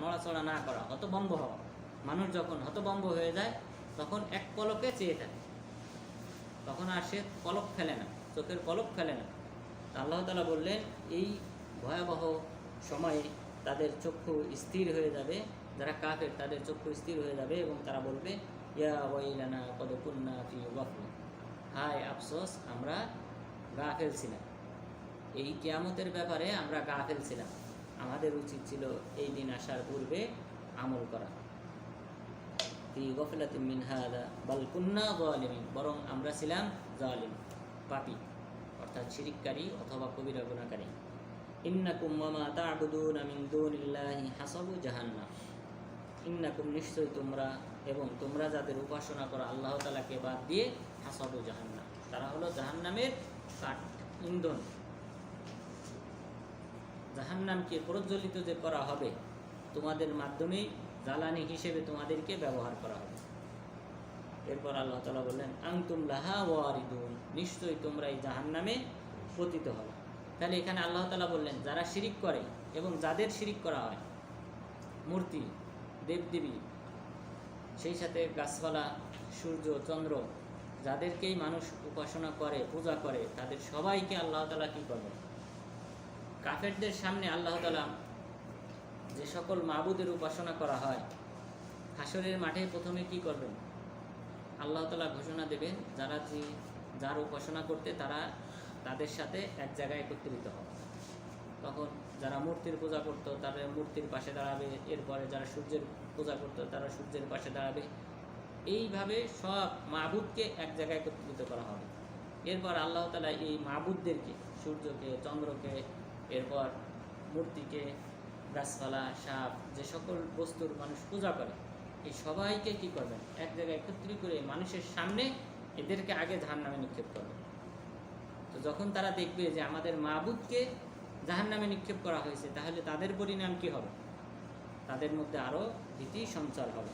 নড়াচড়া না করা, হতভম্ব হওয়া। মানুষ যখন হতভম্ব হয়ে যায়, তখন এক পলকে চেয়ে থাকে। তখন আর সে পলক ফেলে না, চোখের পলক ফেলে না। আল্লাহ তালা বললেন, এই ভয়াবহ সময়ে তাদের চক্ষু স্থির হয়ে যাবে, যারা কাফের তাদের চক্ষু স্থির হয়ে যাবে এবং তারা বলবে, ইয়া ওয়াইলানা কদ কুন্না ফি ওয়াকফ হায় আফসোস, আমরা গা ফেলছিলাম এই কিয়ামতের ব্যাপারে আমরা গা ফেলছিলাম আমাদের উচিত ছিল এই দিন আসার পূর্বে আমল করা। ফি গফলাতিন মিন হাদা কুন্না যালিমিন, বরং আমরা ছিলাম জালিম পাপী, অর্থাৎ শিরিককারী অথবা কবিরা গুণাকারী ইন্নাকুম ওয়ামা তা'বুদুনা মিন দুনিল্লাহি হাসাবু জাহান্নাম। ইন্নাকুম নিশ্চয়ই তোমরা এবং তোমরা যাদের উপাসনা করো, আল্লাহ তাআলাকে বাদ দিয়ে হাসাবু জাহান্নাম। তারা হলো জাহান্নামের কাঠ, ইন্ধন। জাহান্নামকে প্রজ্বলিত যে করা হবে, তোমাদের মাধ্যমে জ্বালানি হিসেবে তোমাদেরকে ব্যবহার করা হবে। এরপর আল্লাহ তালা বললেন আংতুম লাহা ওয়ারিদুন, নিশ্চয়ই তোমরা এই জাহান্নামে পতিত হবে তাহলে এখানে আল্লাহ তালা বললেন, যারা শিরিক করে এবং যাদের শিরিক করা হয়, মূর্তি, দেবদেবী, সেই সাথে গাছপালা, সূর্য, চন্দ্র, যাদেরকেই মানুষ উপাসনা করে, পূজা করে, তাদের সবাইকে আল্লাহ তালা কী করবেন? কাফেরদের সামনে আল্লাহ তালা যে সকল মাবুদের উপাসনা করা হয় হাসরের মাঠে প্রথমে কি করবেন? আল্লাহ তালা ঘোষণা দেবেন, যারা যে, যার উপাসনা করতে তারা তাদের সাথে এক জায়গায় একত্রিত হবে। তখন যারা মূর্তির পূজা করতো তারা মূর্তির পাশে দাঁড়াবে, এরপরে যারা সূর্যের পূজা করতো তারা সূর্যের পাশে দাঁড়াবে। এইভাবে সব মাবুদকে এক জায়গায় একত্রিত করা হবে। এরপর আল্লাহ তালা এই মাবুদদেরকে, সূর্যকে, চন্দ্রকে এরপর মূর্তিকে, গাছপালা, সাপ, যে সকল বস্তুর মানুষ পূজা করে, এই সবাইকে কি করবেন? এক জায়গায় একত্রিত করে মানুষের সামনে এদেরকে আগে ধান নামে নিক্ষেপ করবেন। তো যখন তারা দেখবে যে আমাদের মাবুদকে জাহান নামে নিক্ষেপ করা হয়েছে, তাহলে তাদের পরিণাম কি হবে? তাদের মধ্যে আরও ভীতি সঞ্চার হবে।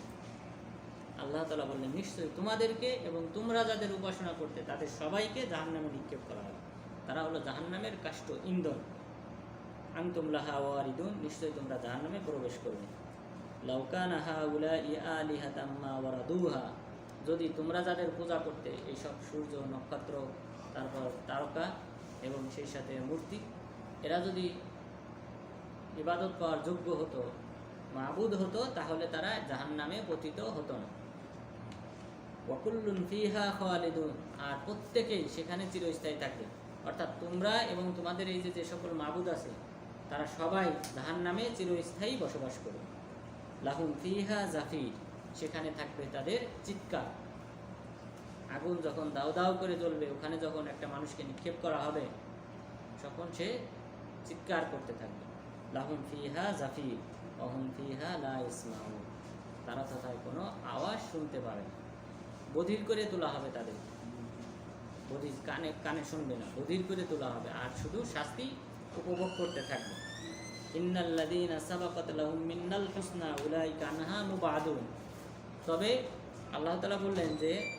আল্লাহ তালা বললেন, নিশ্চয়ই তোমাদেরকে এবং তোমরা যাদের উপাসনা করতে, তাদের সবাইকে জাহান নামে নিক্ষেপ করা হবে। তারা হলো জাহান্নামের কাষ্ট ইন্ধন। আংতুমলাহা ওয়ারিদুন, নিশ্চয়ই তোমরা জাহান্নামে প্রবেশ করবে। লাউকানা হা উলা আলিহাতাম্মা ওয়ারাদুহা, যদি তোমরা যাদের পূজা করতে, এইসব সূর্য, নক্ষত্র, তারপর তারকা এবং সেই সাথে মূর্তি, এরা যদি ইবাদত পাওয়ার যোগ্য হতো, মাবুদ হতো, তাহলে তারা জাহান্নামে পতিত হতো না। ওয়াকুল্লুন ফিহা খালিদুন, আর প্রত্যেকেই সেখানে চিরস্থায়ী থাকবে। অর্থাৎ তোমরা এবং তোমাদের এই যে যে সকল মাবুদ আছে তারা সবাই জাহান নামে চিরস্থায়ী বসবাস করবে। লাহুম ফিহা জাফির, সেখানে থাকবে তাদের চিৎকার। আগুন যখন দাও দাও করে জ্বলবে, ওখানে যখন একটা মানুষকে নিক্ষেপ করা হবে, তখন সে চিৎকার করতে থাকবে। লাহুম ফিহা জাফির, অহুম ফিহা লা তারা তথায় কোনো আওয়াজ শুনতে পাবে না। বধির করে তোলা হবে তাদের। বধির কানে কানে শুনবে না। বধির করে তোলা হবে। আর শুধু শাস্তি উপভোগ করতে থাকবে। মুবাদুন তবে আল্লাহ তাআলা বললেন যে,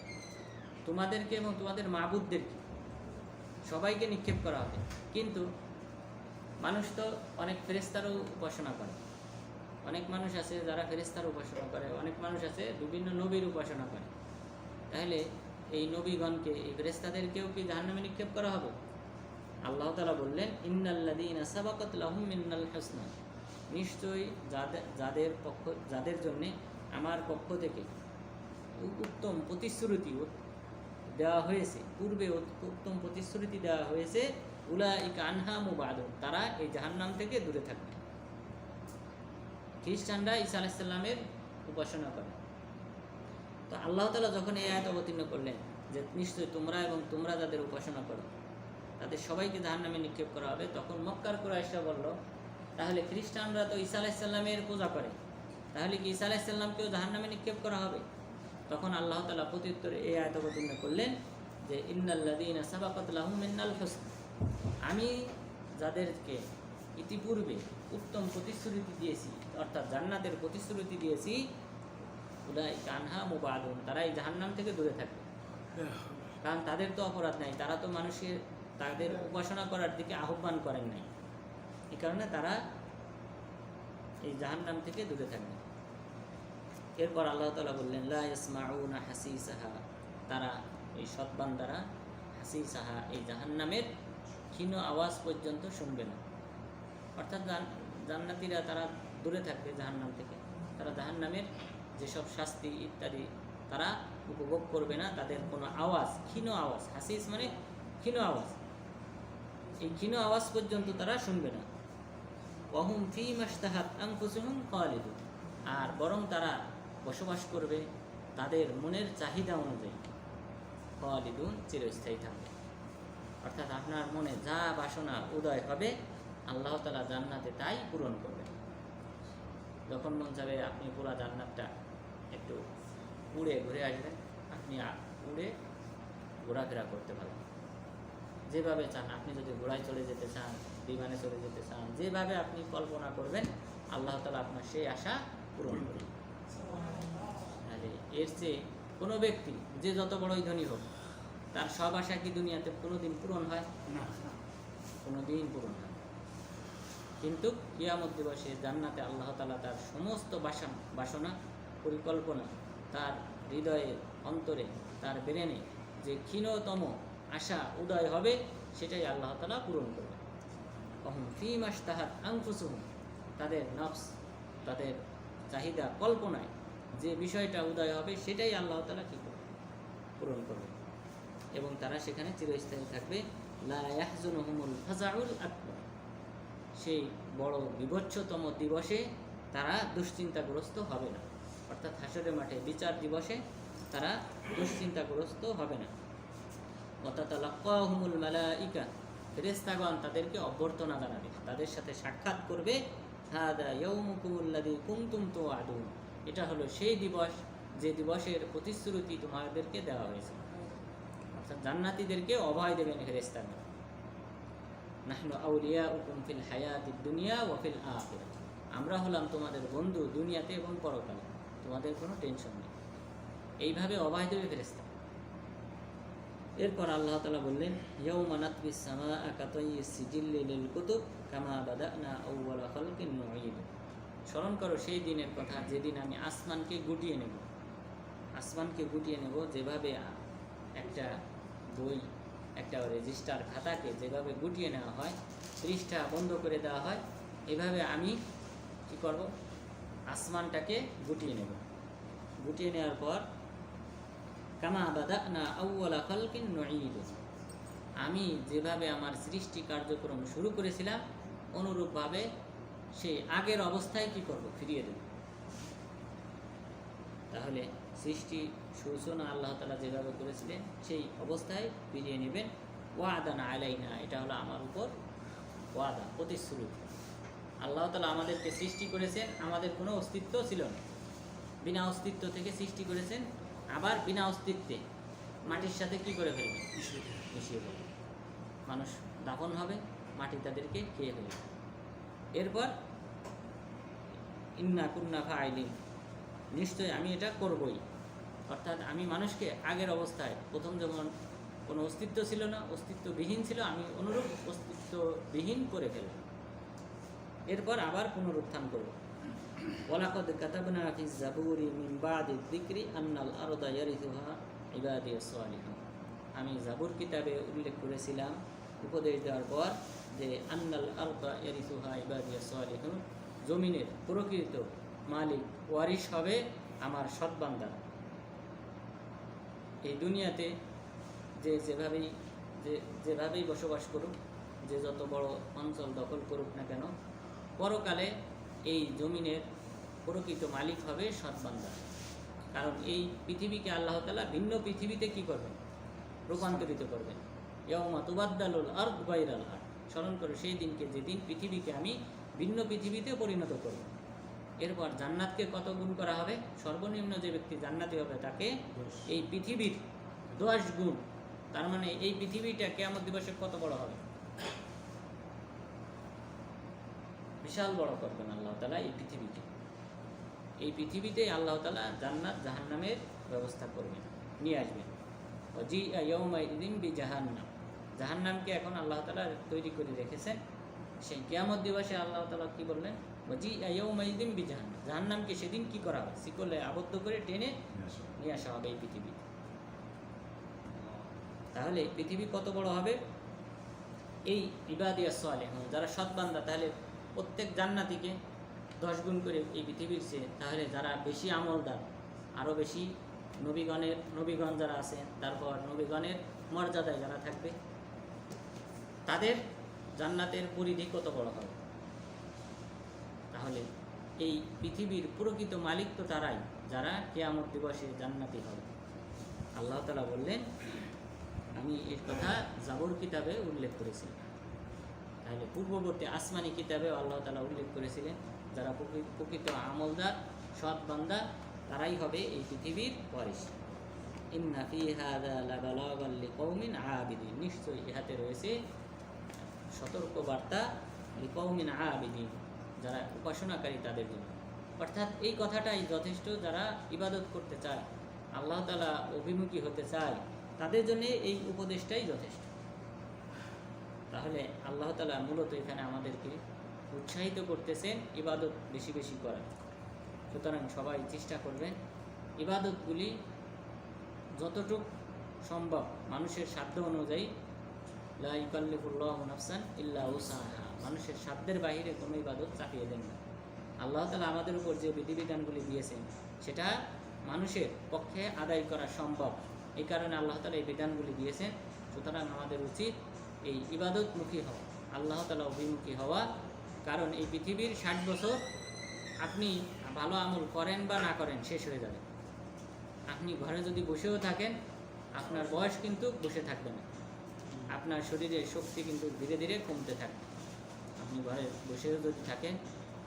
তোমাদেরকে এবং তোমাদের মাবুদদেরকে সবাইকে নিক্ষেপ করা হবে। কিন্তু মানুষ তো অনেক ফেরেস্তারও উপাসনা করে। অনেক মানুষ আছে যারা ফেরেস্তার উপাসনা করে, অনেক মানুষ আছে বিভিন্ন নবীর উপাসনা করে। তাহলে এই নবীগণকে, এই ফেরেস্তাদেরকেও কি জাহান্নামে নিক্ষেপ করা হবে? আল্লাহ তালা বললেন ইন্নাল্লাদিনা সাবাকাত লাহুম মিন্নাল হাসনা। নিশ্চয়ই যাদের যাদের পক্ষ যাদের জন্যে আমার পক্ষ থেকে উত্তম প্রতিশ্রুতি দেওয়া হয়েছে, পূর্বে উত্তম প্রতিশ্রুতি দেওয়া হয়েছে উলা ইকা আনহা মুবাদুন, তারা এই জাহান্নাম থেকে দূরে থাকবে। খ্রিস্টানরা ঈসা আলাইসাল্লামের উপাসনা করে। তো আল্লাহ তালা যখন এই আয়াত অবতীর্ণ করলেন যে, নিশ্চয়ই তোমরা এবং তোমরা যাদের উপাসনা করো তাদের সবাইকে জাহান নামে নিক্ষেপ করা হবে। তখন মক্কার কুরাইশরা বলল, তাহলে খ্রিস্টানরা তো ঈসা আলাইসাল্লামের পূজা করে, তাহলে কি ঈসা আলাইসাল্লামকেও জাহান নামে নিক্ষেপ করা হবে? তখন আল্লাহ তালা প্রত্যুত্তরে এই আয়াত অবতীর্ণ করলেন যে ইন্নাল্লাদিনা সাবাকাত লাহুম মিন্নাল হোসন। আমি যাদেরকে ইতিপূর্বে উত্তম প্রতিশ্রুতি দিয়েছি, অর্থাৎ জান্নাতের প্রতিশ্রুতি দিয়েছি উলাই কানহা মুবাদুন তারা এই জাহান্নাম থেকে দূরে থাকবে। কারণ তাদের তো অপরাধ নাই, তারা তো মানুষের তাদের উপাসনা করার দিকে আহ্বান করেন নাই। এই কারণে তারা এই জাহান্নাম থেকে দূরে থাকবে। এরপর আল্লাহ তালা বললেন, লা হাসি সাহা তারা এই সৎবান্দারা হাসিসাহা এই জাহান্নামের ক্ষীণ আওয়াজ পর্যন্ত শুনবে না। অর্থাৎ জান- জান্নাতীরা তারা দূরে থাকবে জাহান্নাম থেকে। তারা জাহান্নামের যেসব শাস্তি ইত্যাদি তারা উপভোগ করবে না, তাদের কোনো আওয়াজ, ক্ষীণ আওয়াজ, হাসিস মানে ক্ষীণ আওয়াজ। এই ক্ষীণ আওয়াজ পর্যন্ত তারা শুনবে না। অহুম ফি মাস্তাহাত আংফুসুহুম খালিদুন। আর বরং তারা বসবাস করবে তাদের মনের চাহিদা অনুযায়ী। খালিদুন চিরস্থায়ী থাকবে। অর্থাৎ আপনার মনে যা বাসনা উদয় হবে, আল্লাহ তালা জান্নাতে তাই পূরণ করবে যখন মন যাবে আপনি পুরা জান্নাতটা একটু উড়ে ঘুরে আসবেন, আপনি উড়ে ঘোরাফেরা করতে পারবেন। যেভাবে চান আপনি যদি ঘোড়ায় চলে যেতে চান বিমানে চলে যেতে চান যেভাবে আপনি কল্পনা করবেন আল্লাহ তালা আপনার সেই আশা পূরণ করবে তাহলে এর চেয়ে কোনো ব্যক্তি যে যত বড়ই ধনী হোক তার সব আশা কি দুনিয়াতে কোনোদিন পূরণ হয়? না। কোনো দিন পূরণ হয় কিন্তু কিয়ামত দিবসে জান্নাতে আল্লাহ তালা তার সমস্ত বাসা বাসনা পরিকল্পনা তার হৃদয়ে অন্তরে তার ব্রেনে যে ক্ষীণতম আশা উদয় হবে, সেটাই আল্লাহ তালা পূরণ করবে। কখন ফি মাস তাহার আংফুসুহুম তাদের নফস, তাদের চাহিদা কল্পনায় যে বিষয়টা উদয় হবে, সেটাই আল্লাহ তালা কী করবে? পূরণ করবে। এবং তারা সেখানে চিরস্থায়ী থাকবে। লা ইয়াহজুনুহুমুল ফাজাউল আকবার। সেই বড় বিভৎসতম দিবসে তারা দুশ্চিন্তাগ্রস্ত হবে না। অর্থাৎ হাসরের মাঠে বিচার দিবসে তারা দুশ্চিন্তাগ্রস্ত হবে না। অতাতালাক্কাহুমুল মালাইকা, ফেরেশতাগণ তাদেরকে অভ্যর্থনা জানাবে, তাদের সাথে সাক্ষাৎ করবে হাদা ইয়াউমুকুমুল্লাযী কুনতুম তুআদুন এটা হলো সেই দিবস, যে দিবসের প্রতিশ্রুতি তোমাদেরকে দেওয়া হয়েছে। অর্থাৎ জান্নাতীদেরকে অভয় দেবেন ফেরেশতাগণ নাহনু আউলিয়া উকুম ফিল হায়াতি দুনিয়া ও ফিল আখিরা। আমরা হলাম তোমাদের বন্ধু দুনিয়াতে এবং পরকালে। তোমাদের কোনো টেনশন নেই। এইভাবে দেবে ফেরেস্তা এরপর আল্লাহ তালা বললেন ইয়ৌমা নাতবি সামা আকাতই সিজিল্লি লিল কুতুব কামা বাদানা আউওয়ালা খালকিন নুঈদ। স্মরণ করো, সেই দিনের কথা, যেদিন আমি আসমানকে গুটিয়ে নেব। আসমানকে গুটিয়ে নেব যেভাবে একটা বই, একটা রেজিস্টার খাতাকে যেভাবে গুটিয়ে নেওয়া হয়, পৃষ্ঠা বন্ধ করে দেওয়া হয়, এভাবে আমি কি করব? আসমানটাকে গুটিয়ে নেব। গুটিয়ে নেওয়ার পর কামা বাদা না আউ্লা খালকিন নঈদ। আমি যেভাবে আমার সৃষ্টি কার্যক্রম শুরু করেছিলাম, অনুরূপভাবে সেই আগের অবস্থায় কি করব ফিরিয়ে দেব? তাহলে সৃষ্টি সূচনা আল্লাহ তালা যেভাবে করেছিলেন, সেই অবস্থায় ফিরিয়ে নেবেন। ওয়াদানা আলাইনা, এটা হলো আমার উপর ওয়াদা, প্রতিশ্রুতি। আল্লাহ তালা আমাদেরকে সৃষ্টি করেছেন, আমাদের কোনো অস্তিত্ব ছিল না। বিনা অস্তিত্ব থেকে সৃষ্টি করেছেন আবার বিনা অস্তিত্বে মাটির সাথে কি করে ফেলবেন মিশিয়ে ফেলবে মানুষ দাফন হবে মাটি তাদেরকে খেয়ে ফেলবে। এরপর ইন্না কুন্না ফাইলিন। নিশ্চয়ই আমি এটা করবই। অর্থাৎ আমি মানুষকে আগের অবস্থায় প্রথম যেমন কোনো অস্তিত্ব ছিল না অস্তিত্ববিহীন ছিল আমি অনুরূপ অস্তিত্ববিহীন করে ফেলব এরপর আবার পুনরুত্থান করব। জাবুরি আন্নাল আমি জাবুর কিতাবে উল্লেখ করেছিলাম, উপদেশ দেওয়ার পর যে আন্নাল ইয়ারিথুহা ইবাদিয়াস সালিহুন জমিনের প্রকৃত মালিক ওয়ারিশ হবে আমার সৎবান্দা। এই দুনিয়াতে যে যেভাবেই যে যেভাবেই বসবাস করুক, যে যত বড় অঞ্চল দখল করুক না কেন পরকালে এই জমিনের প্রকৃত মালিক হবে সৎবান্দা কারণ এই পৃথিবীকে আল্লাহ তালা ভিন্ন পৃথিবীতে কি করবেন? রূপান্তরিত করবেন। ইয়মা তুবাদ্দালুল আর্দ বাইরাল আর স্মরণ করে সেই দিনকে যেদিন পৃথিবীকে আমি ভিন্ন পৃথিবীতে পরিণত করব। এরপর জান্নাতকে কত গুণ করা হবে? সর্বনিম্ন যে ব্যক্তি জান্নাতি হবে তাকে এই পৃথিবীর দশ গুণ। তার মানে এই পৃথিবীটা কেমন দিবসে কত বড় হবে? বিশাল বড় করবেন আল্লাহ তালা এই পৃথিবীকে। এই পৃথিবীতে আল্লাহ তালা জান্নাত জাহান্নামের ব্যবস্থা করবেন নিয়ে আসবেন। জি ইয়ৌমাইদিন বি জাহান্নাম জাহান্নামকে এখন আল্লাহ তালা তৈরি করে রেখেছেন। সেই কিয়ামত দিবসে আল্লাহ তালা কি বললেন? জি ইয়ৌমাইদিন বি জাহান্নাম জাহান্নামকে সেদিন কি করা হবে? শিকলে আবদ্ধ করে টেনে নিয়ে আসা হবে। এই পৃথিবী তাহলে পৃথিবী কত বড় হবে? এই ইবাদিয়া সালেহ যারা সৎ বান্দা তাহলে প্রত্যেক জান্নাতিকে দশ গুণ করে এই পৃথিবীর চেয়ে, তাহলে যারা বেশি আমলদার আরও বেশি নবীগণের, নবীগণ যারা আছেন তারপর নবীগণের মর্যাদায় যারা থাকবে, তাদের জান্নাতের পরিধি কত বড় হবে? তাহলে এই পৃথিবীর প্রকৃত মালিক তো তারাই, যারা কেয়ামত দিবসে জান্নাতি হবে। আল্লাহ তালা বললেন, আমি এর কথা জাবর কিতাবে উল্লেখ করেছিলাম তাহলে পূর্ববর্তী আসমানি কিতাবে আল্লাহ তালা উল্লেখ করেছিলেন, যারা প্রকৃত আমলদার, সৎ বান্দা, তারাই হবে এই পৃথিবীর লিকৌমিন আবিদিন। নিশ্চয়ই ইহাতে রয়েছে সতর্ক বার্তা লিকৌমিন আবিদিন, যারা উপাসনাকারী তাদের জন্য। অর্থাৎ এই কথাটাই যথেষ্ট যারা ইবাদত করতে চায়, আল্লাহ তালা অভিমুখী হতে চায়, তাদের জন্য এই উপদেশটাই যথেষ্ট। তাহলে আল্লাহ তালা মূলত এখানে আমাদেরকে উৎসাহিত করতেছেন ইবাদত বেশি বেশি করার। সুতরাং সবাই চেষ্টা করবেন ইবাদতগুলি যতটুক সম্ভব মানুষের সাধ্য অনুযায়ী, লা ইকাল্লিফুল্লাহ নাফসান ইল্লা উসাহা। মানুষের সাধ্যের বাহিরে কোনো ইবাদত চাপিয়ে দেন না। আল্লাহ তালা আমাদের উপর যে বিধিবিধানগুলি দিয়েছেন, সেটা মানুষের পক্ষে আদায় করা সম্ভব। এই কারণে আল্লাহ তালা এই বিধানগুলি দিয়েছেন। সুতরাং আমাদের উচিত এই ইবাদতমুখী হওয়া, আল্লাহ তালা অভিমুখী হওয়া। কারণ এই পৃথিবীর ষাট বছর আপনি ভালো আমল করেন বা না করেন, শেষ হয়ে যাবে। আপনি ঘরে যদি বসেও থাকেন, আপনার বয়স কিন্তু বসে থাকবে না। আপনার শরীরের শক্তি কিন্তু ধীরে ধীরে কমতে থাকবে। আপনি ঘরে বসেও যদি থাকেন,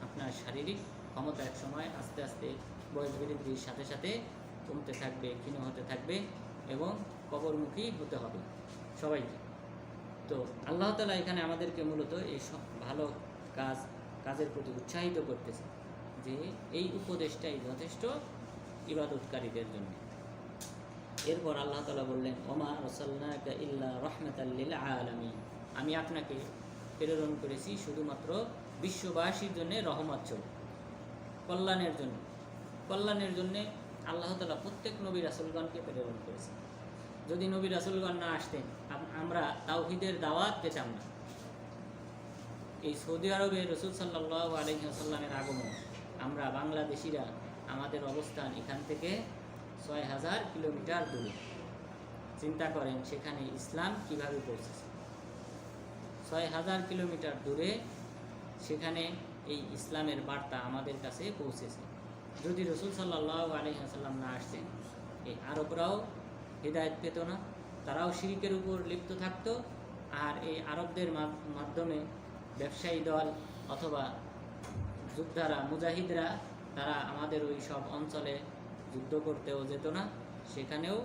আপনার শারীরিক ক্ষমতা এক সময় আস্তে আস্তে বয়স বৃদ্ধির সাথে সাথে কমতে থাকবে, ক্ষীণ হতে থাকবে এবং কবরমুখী হতে হবে সবাইকে। তো আল্লাহ তালা এখানে আমাদেরকে মূলত এই সব ভালো কাজ, কাজের প্রতি উৎসাহিত করতেছে যে এই উপদেশটাই যথেষ্ট ইবাদতকারীদের জন্য। এরপর আল্লাহ তালা বললেন, ওমা রসাল্লাকা ইল্লা রহমতাল্লিল আলমী আমি আপনাকে প্রেরণ করেছি শুধুমাত্র বিশ্ববাসীর জন্য রহমত চল কল্যাণের জন্য। কল্যাণের জন্য আল্লাহ তালা প্রত্যেক নবী রাসুলগণকে প্রেরণ করেছে যদি নবী রাসুলগণ না আসতেন আমরা তাওহিদের দাওয়াত পেতাম না। এই সৌদি আরবে রসুল সাল্লাহ আলহিহাসাল্লামের আগমন, আমরা বাংলাদেশিরা আমাদের অবস্থান এখান থেকে ছয় হাজার কিলোমিটার দূরে। চিন্তা করেন সেখানে ইসলাম কীভাবে পৌঁছেছে। ছয় হাজার কিলোমিটার দূরে সেখানে এই ইসলামের বার্তা আমাদের কাছে পৌঁছেছে। যদি রসুল সাল্লাহ আলহিহাসাল্লাম না আসতেন, এই আরবরাও হৃদায়ত পেত না। তারাও শিরিকের উপর লিপ্ত থাকতো আর এই আরবদের মাধ্যমে ব্যবসায়ী দল অথবা যোদ্ধারা, মুজাহিদরা, তারা আমাদের ওই সব অঞ্চলে যুদ্ধ করতেও যেত না। সেখানেও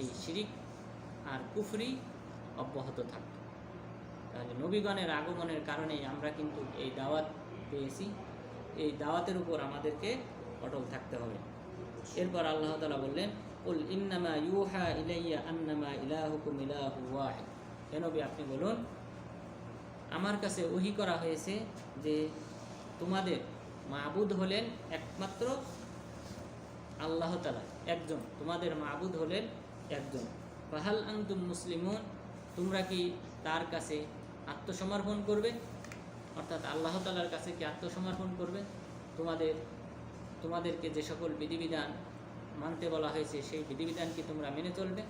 এই শিরিক আর কুফরি অব্যাহত থাকত। তাহলে নবীগণের আগমনের কারণেই আমরা কিন্তু এই দাওয়াত পেয়েছি। এই দাওয়াতের উপর আমাদেরকে অটল থাকতে হবে। এরপর আল্লাহ তালা বললেন উল ইন্নামা ইউহা ইলাইয়া আন্নামা ইলাহুকুম ইলাহু ওয়াহিদ। হে নবী, আপনি বলুন, আমার কাছে ওহি করা হয়েছে যে তোমাদের মাবুদ হলেন একমাত্র আল্লাহ তালা একজন। তোমাদের মাবুদ হলেন একজন। ফাহাল আন্তুম মুসলিমুন, তোমরা কি তার কাছে আত্মসমর্পণ করবে? অর্থাৎ আল্লাহ তালার কাছে কি আত্মসমর্পণ করবে? তোমাদের, তোমাদেরকে যে সকল বিধিবিধান মানতে বলা হয়েছে, সেই বিধিবিধান কি তোমরা মেনে চলবে?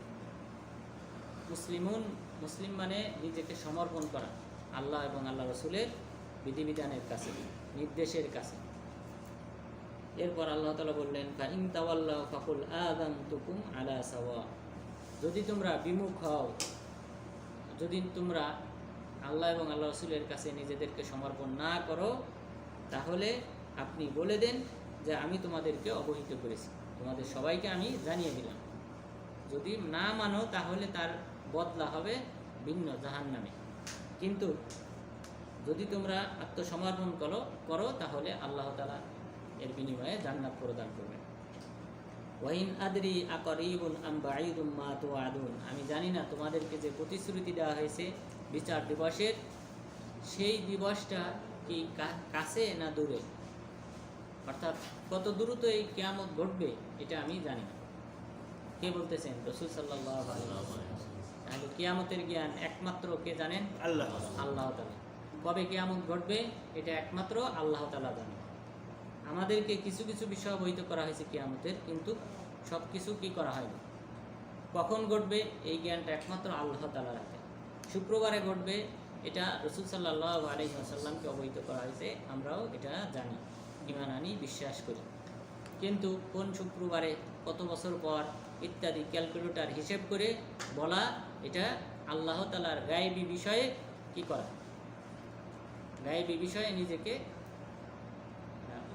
মুসলিমুন, মুসলিম মানে নিজেকে সমর্পণ করা, আল্লাহ এবং আল্লাহ রসুলের বিধিবিধানের কাছে, নির্দেশের কাছে। এরপর আল্লাহ তালা বললেন, ফাইন তাওয়াল্লাহ ফাকুল আদান তুকুম আলা সাওয়া। যদি তোমরা বিমুখ হও, যদি তোমরা আল্লাহ এবং আল্লাহ রসুলের কাছে নিজেদেরকে সমর্পণ না করো, তাহলে আপনি বলে দেন যে আমি তোমাদেরকে অবহিত করেছি। তোমাদের সবাইকে আমি জানিয়ে দিলাম। যদি না মানো, তাহলে তার বদলা হবে ভিন্ন জাহান নামে কিন্তু যদি তোমরা আত্মসমর্পণ করো করো, তাহলে আল্লাহ তালা এর বিনিময়ে জান্নাত প্রদান করবেন। ওয়াইন আদরি আকরিবুন আম বাঈদুম মা তুআদুন আমি জানি না তোমাদেরকে যে প্রতিশ্রুতি দেওয়া হয়েছে বিচার দিবসের, সেই দিবসটা কা- কাছে না দূরে? অর্থাৎ কত দ্রুত এই কেয়ামত ঘটবে এটা আমি জানি না। কে বলতেছেন? রসুল সাল্লাহ তাহলে কেয়ামতের জ্ঞান একমাত্র কে জানেন? আল্লাহ আল্লাহ তালা কবে কেয়ামত ঘটবে এটা একমাত্র আল্লাহ তালা জানে। আমাদেরকে কিছু কিছু বিষয় অবহিত করা হয়েছে কেয়ামতের কিন্তু সব কিছু কি করা হয়নি? কখন ঘটবে এই জ্ঞানটা একমাত্র আল্লাহ তালার হাতে শুক্রবারে ঘটবে এটা রসুল সাল্লাহ আলহিহাসাল্লামকে অবহিত করা হয়েছে আমরাও এটা জানি। ইমান আনি বিশ্বাস করি কিন্তু কোন শুক্রবারে, কত বছর পর ইত্যাদি ক্যালকুলেটর হিসেব করে বলা, এটা আল্লাহ তালার গায়েবী বিষয়ে কি করা গায়েবী বিষয়ে নিজেকে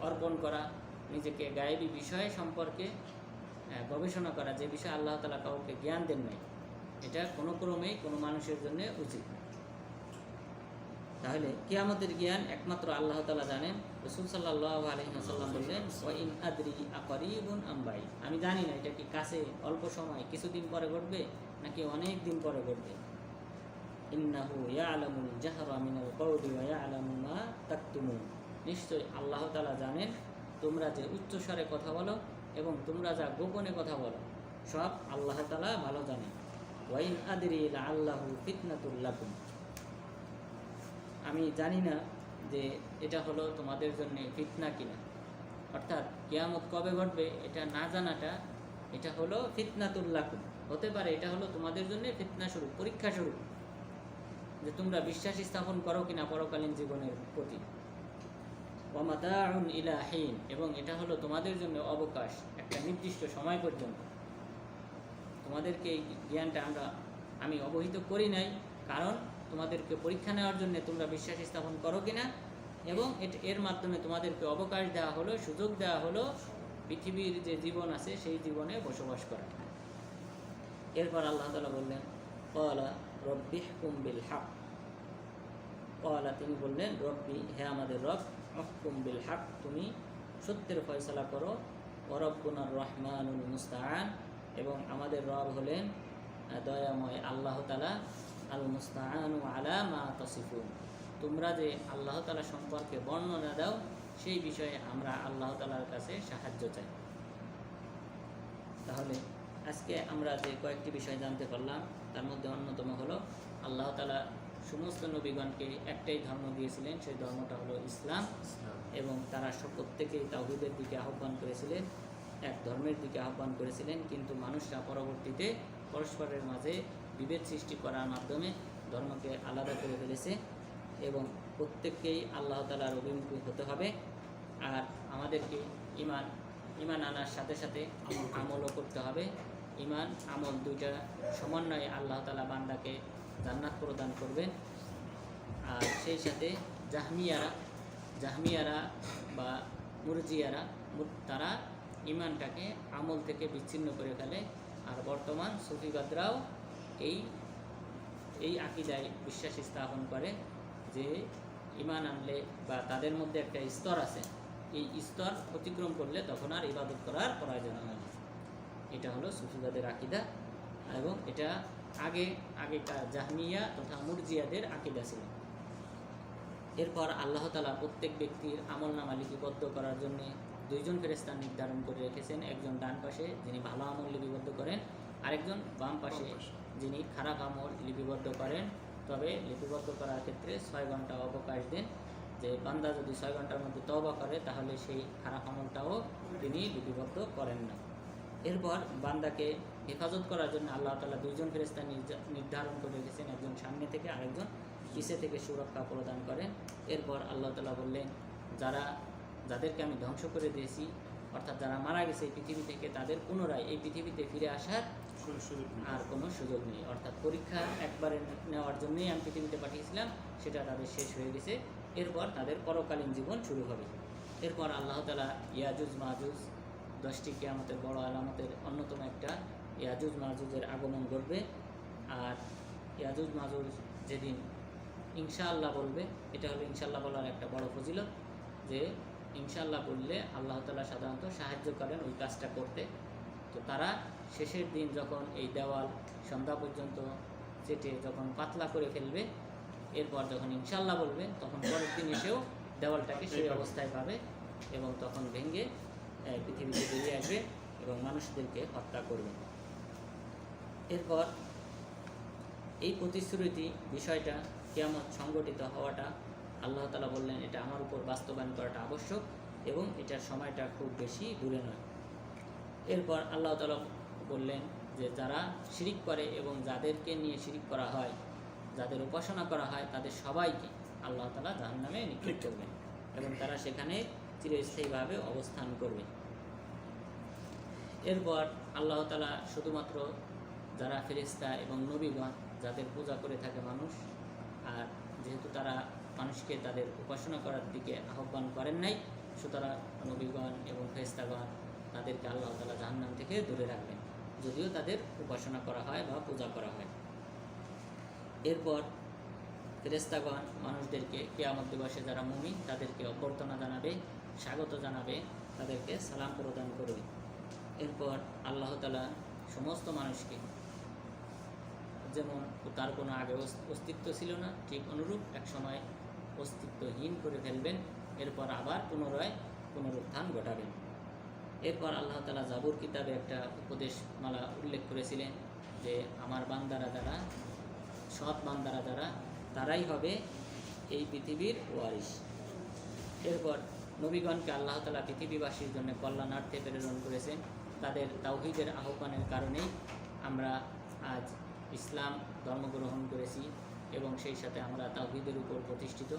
অর্পণ করা, নিজেকে গায়েবী বিষয় সম্পর্কে গবেষণা করা, যে বিষয়ে আল্লাহ তালা কাউকে জ্ঞান দেন নাই, এটা কোনো ক্রমেই কোনো মানুষের জন্য উচিত। তাহলে কিয়ামতের জ্ঞান একমাত্র আল্লাহ তালা জানেন। রসুল সাল্লাহ আলহিহাসাল্লাম বললেন, ওয়াইন আদরি আকরিবুন আম্বাই আমি জানি না এটা কি কাছে অল্প সময় কিছুদিন পরে ঘটবে নাকি অনেক দিন পরে ঘটবে। ইন্নাহু ইয়ালামুল জাহরা মিনাল কওলি ওয়া মা তাকতুমুন। নিশ্চয় আল্লাহ তাআলা জানেন, তোমরা যে উচ্চস্বরে কথা বলো এবং তোমরা যা গোপনে কথা বলো, সব আল্লাহ তালা ভালো জানেন। ওয়াইন আদরি লাআল্লাহু ফিতনাতুল লাকুম। আমি জানি না যে এটা হলো তোমাদের জন্য ফিতনা কিনা। অর্থাৎ কেয়ামত কবে ঘটবে এটা না জানাটা এটা হলো ফিতনাতুল্লাকুম হতে পারে এটা হলো তোমাদের জন্য ফিতনা স্বরূপ, পরীক্ষা স্বরূপ যে তোমরা বিশ্বাস স্থাপন করো কিনা পরকালীন জীবনের প্রতি। ওয়ামাতাউন ইলাহীন এবং এটা হলো তোমাদের জন্য অবকাশ, একটা নির্দিষ্ট সময় পর্যন্ত। তোমাদেরকে এই জ্ঞানটা আমরা, আমি অবহিত করি নাই, কারণ তোমাদেরকে পরীক্ষা নেওয়ার জন্য তোমরা বিশ্বাস স্থাপন করো কিনা? এবং এর মাধ্যমে তোমাদেরকে অবকাশ দেওয়া হলো, সুযোগ দেওয়া হলো, পৃথিবীর যে জীবন আছে সেই জীবনে বসবাস করা। এরপর আল্লাহ তালা বললেন কলা রব্বিহ কুম্বিল হাক কলা তিনি বললেন, রব্বি, হে আমাদের রব, হকুম বিল হাক তুমি সত্যের ফয়সলা করো। ওরব্বুনার রহমানুল মুস্তাআন। এবং আমাদের রব হলেন দয়াময় আল্লাহ তালা আল মুস্তাআনু আলা মা তসিফুন। তোমরা যে আল্লাহ তালা সম্পর্কে বর্ণনা দাও সেই বিষয়ে আমরা আল্লাহ তালার কাছে সাহায্য চাই। তাহলে আজকে আমরা যে কয়েকটি বিষয় জানতে পারলাম তার মধ্যে অন্যতম হলো আল্লাহ তালা সমস্ত নবীগণকে একটাই ধর্ম দিয়েছিলেন সেই ধর্মটা হলো ইসলাম। এবং তারা সব প্রত্যেকেই তাওহিদের দিকে আহ্বান করেছিলেন এক ধর্মের দিকে আহ্বান করেছিলেন কিন্তু মানুষরা পরবর্তীতে পরস্পরের মাঝে বিভেদ সৃষ্টি করার মাধ্যমে ধর্মকে আলাদা করে ফেলেছে এবং প্রত্যেককেই আল্লাহ তালার অভিমুখী হতে হবে। আর আমাদেরকে ইমান ইমান আনার সাথে সাথে আমলও করতে হবে। ইমান আমল দুইটা সমন্বয়ে আল্লাহ তালা বান্দাকে জান্নাত প্রদান করবেন। আর সেই সাথে জাহমিয়ারা জাহমিয়ারা বা মুরজিয়ারা, তারা ইমানটাকে আমল থেকে বিচ্ছিন্ন করে ফেলে। আর বর্তমান সুফিবাদরাও এই এই আকিদায় বিশ্বাস স্থাপন করে যে ইমান আনলে বা তাদের মধ্যে একটা স্তর আছে, এই স্তর অতিক্রম করলে তখন আর ইবাদত করার প্রয়োজন হয় না। এটা হলো সুফিবাদের আকিদা এবং এটা আগে, আগেকার জাহমিয়া তথা মুরজিয়াদের আকিদা ছিল। এরপর আল্লাহ তালা প্রত্যেক ব্যক্তির আমল নামা লিপিবদ্ধ করার জন্য দুইজন ফেরেস্তান নির্ধারণ করে রেখেছেন। একজন ডান পাশে যিনি ভালো আমল লিপিবদ্ধ করেন, আরেকজন বাম পাশে। যিনি খারাপ আমল লিপিবদ্ধ করেন, তবে লিপিবদ্ধ করার ক্ষেত্রে ছয় ঘণ্টা অবকাশ দেন যে বান্দা যদি ছয় ঘণ্টার মধ্যে তওবা করে, তাহলে সেই খারাপ আমলটাও তিনি লিপিবদ্ধ করেন না এরপর বান্দাকে হেফাজত করার জন্য আল্লাহ তালা দুইজন ফেরেস্তা নির্ধারণ করে রেখেছেন, একজন সামনে থেকে, আরেকজন পিছে থেকে সুরক্ষা প্রদান করেন এরপর আল্লাহ তালা বললেন, যারা, যাদেরকে আমি ধ্বংস করে দিয়েছি, অর্থাৎ যারা মারা গেছে এই পৃথিবী থেকে, তাদের পুনরায় এই পৃথিবীতে ফিরে আসার। আর কোনো সুযোগ নেই। অর্থাৎ পরীক্ষা একবারে নেওয়ার জন্যই আমি পৃথিবীতে পাঠিয়েছিলাম, সেটা তাদের শেষ হয়ে গেছে। এরপর তাদের পরকালীন জীবন শুরু হবে। এরপর আল্লাহ তালা ইয়াজুজ মাহুজ দশটি কিয়ামতের বড় আলামতের অন্যতম একটা ইয়াজুজ মাহুজের আগমন ঘটবে। আর ইয়াজুজ মাহুজ যেদিন ইনশাআল্লাহ বলবে, এটা হলো ইনশাআল্লাহ বলার একটা বড় ফজিলত যে ইনশাআল্লাহ বললে আল্লাহ তালা সাধারণত সাহায্য করেন ওই কাজটা করতে। তো তারা শেষের দিন যখন এই দেওয়াল সন্ধ্যা পর্যন্ত চেটে যখন পাতলা করে ফেলবে এরপর যখন ইনশাল্লাহ বলবে তখন পরের দিন এসেও দেওয়ালটাকে সেই অবস্থায় পাবে এবং তখন ভেঙে পৃথিবীতে বেরিয়ে আসবে এবং মানুষদেরকে হত্যা করবে। এরপর এই প্রতিশ্রুতি বিষয়টা কেমন সংগঠিত হওয়াটা আল্লাহ তালা বললেন এটা আমার উপর বাস্তবায়ন করাটা আবশ্যক এবং এটার সময়টা খুব বেশি দূরে নয়। এরপর আল্লাহ তালা বললেন যে যারা শিরিক করে এবং যাদেরকে নিয়ে শিরিক করা হয় যাদের উপাসনা করা হয় তাদের সবাইকে আল্লাহ তালা জাহান্নামে নিক্ষেপ করবেন এবং তারা সেখানে চিরস্থায়ীভাবে অবস্থান করবে। এরপর আল্লাহ তালা শুধুমাত্র যারা ফেরিস্তা এবং নবীগণ যাদের পূজা করে থাকে মানুষ আর যেহেতু তারা মানুষকে তাদের উপাসনা করার দিকে আহ্বান করেন নাই সুতরাং নবীগণ এবং ফেরিস্তাগণ তাদেরকে আল্লাহ তালা জাহান্নাম থেকে দূরে রাখবেন। যদিও তাদের উপাসনা করা হয় বা পূজা করা হয়। এরপর ফেরেস্তাগণ মানুষদেরকে কেয়ামত দিবসে যারা মুমিন, তাদেরকে অভ্যর্থনা জানাবে, স্বাগত জানাবে, তাদেরকে সালাম প্রদান করবে। এরপর আল্লাহ তালা সমস্ত মানুষকে, যেমন তার কোনো আগে অস্তিত্ব ছিল না, ঠিক অনুরূপ এক সময় অস্তিত্বহীন করে ফেলবেন, এরপর আবার পুনরায় পুনরুত্থান ঘটাবেন। এরপর আল্লাহ তালা জাবুর কিতাবে একটা উপদেশমালা উল্লেখ করেছিলেন যে আমার বান্দারা যারা সৎ বান্দারা যারা তারাই হবে এই পৃথিবীর ওয়ারিশ। এরপর নবীগণকে আল্লাহ তালা পৃথিবীবাসীর জন্য কল্যাণার্থে প্রেরণ করেছেন। তাদের তাওহিদের আহ্বানের কারণেই আমরা আজ ইসলাম ধর্মগ্রহণ করেছি এবং সেই সাথে আমরা তাওহিদের উপর প্রতিষ্ঠিত।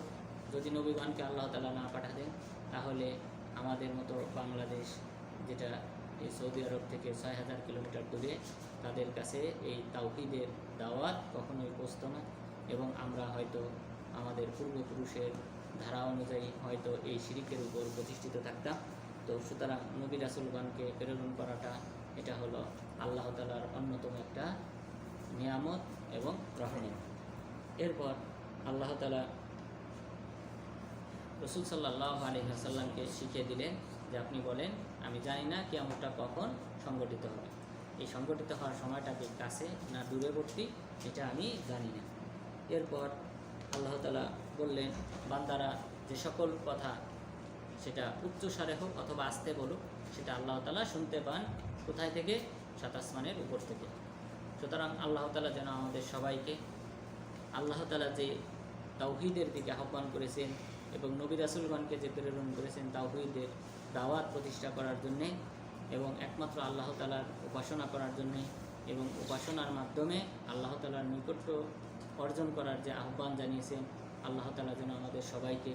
যদি নবীগণকে আল্লাহ তালা না পাঠাতেন, তাহলে আমাদের মতো বাংলাদেশ যেটা এই সৌদি আরব থেকে ছয় হাজার কিলোমিটার দূরে, তাদের কাছে এই তাওহিদের দাওয়াত কখনোই পৌঁছত না এবং আমরা হয়তো আমাদের পূর্বপুরুষের ধারা অনুযায়ী হয়তো এই শিরিকের উপর প্রতিষ্ঠিত থাকতাম। তো সুতরাং নবী রাসুলগণকে প্রেরণ করাটা, এটা হলো আল্লাহ তালার অন্যতম একটা নিয়ামত এবং রহমত। এরপর আল্লাহ তালা রসুল সাল্লাহ আলী হাসাল্লামকে শিখিয়ে দিলেন যে আপনি বলেন, আমি জানি না কিয়ামতটা কখন সংগঠিত হবে। এই সংগঠিত হওয়ার সময়টা কি কাছে না দূরবর্তী, এটা আমি জানি না। এরপর আল্লাহ তালা বললেন, বান্দারা যে সকল কথা সেটা উচ্চস্বরে হোক অথবা আসতে বলুক, সেটা আল্লাহ তালা শুনতে পান, কোথায় থেকে? সাত আসমানের উপর থেকে। সুতরাং আল্লাহ তালা যেন আমাদের সবাইকে আল্লাহ তালা যে তাওহিদের দিকে আহ্বান করেছেন এবং নবী রাসুলগণকে যে প্রেরণ করেছেন তাওহিদের দাওয়াত প্রতিষ্ঠা করার জন্যে এবং একমাত্র আল্লাহ তালার উপাসনা করার জন্যে এবং উপাসনার মাধ্যমে আল্লাহ তালার নৈকট্য অর্জন করার যে আহ্বান জানিয়েছেন আল্লাহ তালা যেন আমাদের সবাইকে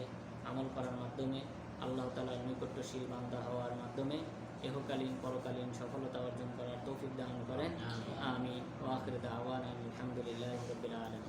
আমল করার মাধ্যমে আল্লাহ তালার নৈকট্যশীল বান্দা হওয়ার মাধ্যমে এহকালীন পরকালীন সফলতা অর্জন করার তৌফিক দান করেন। আমি ওয়াকরে দাওয়ান আলহামদুলিল্লাহ রবিল আলম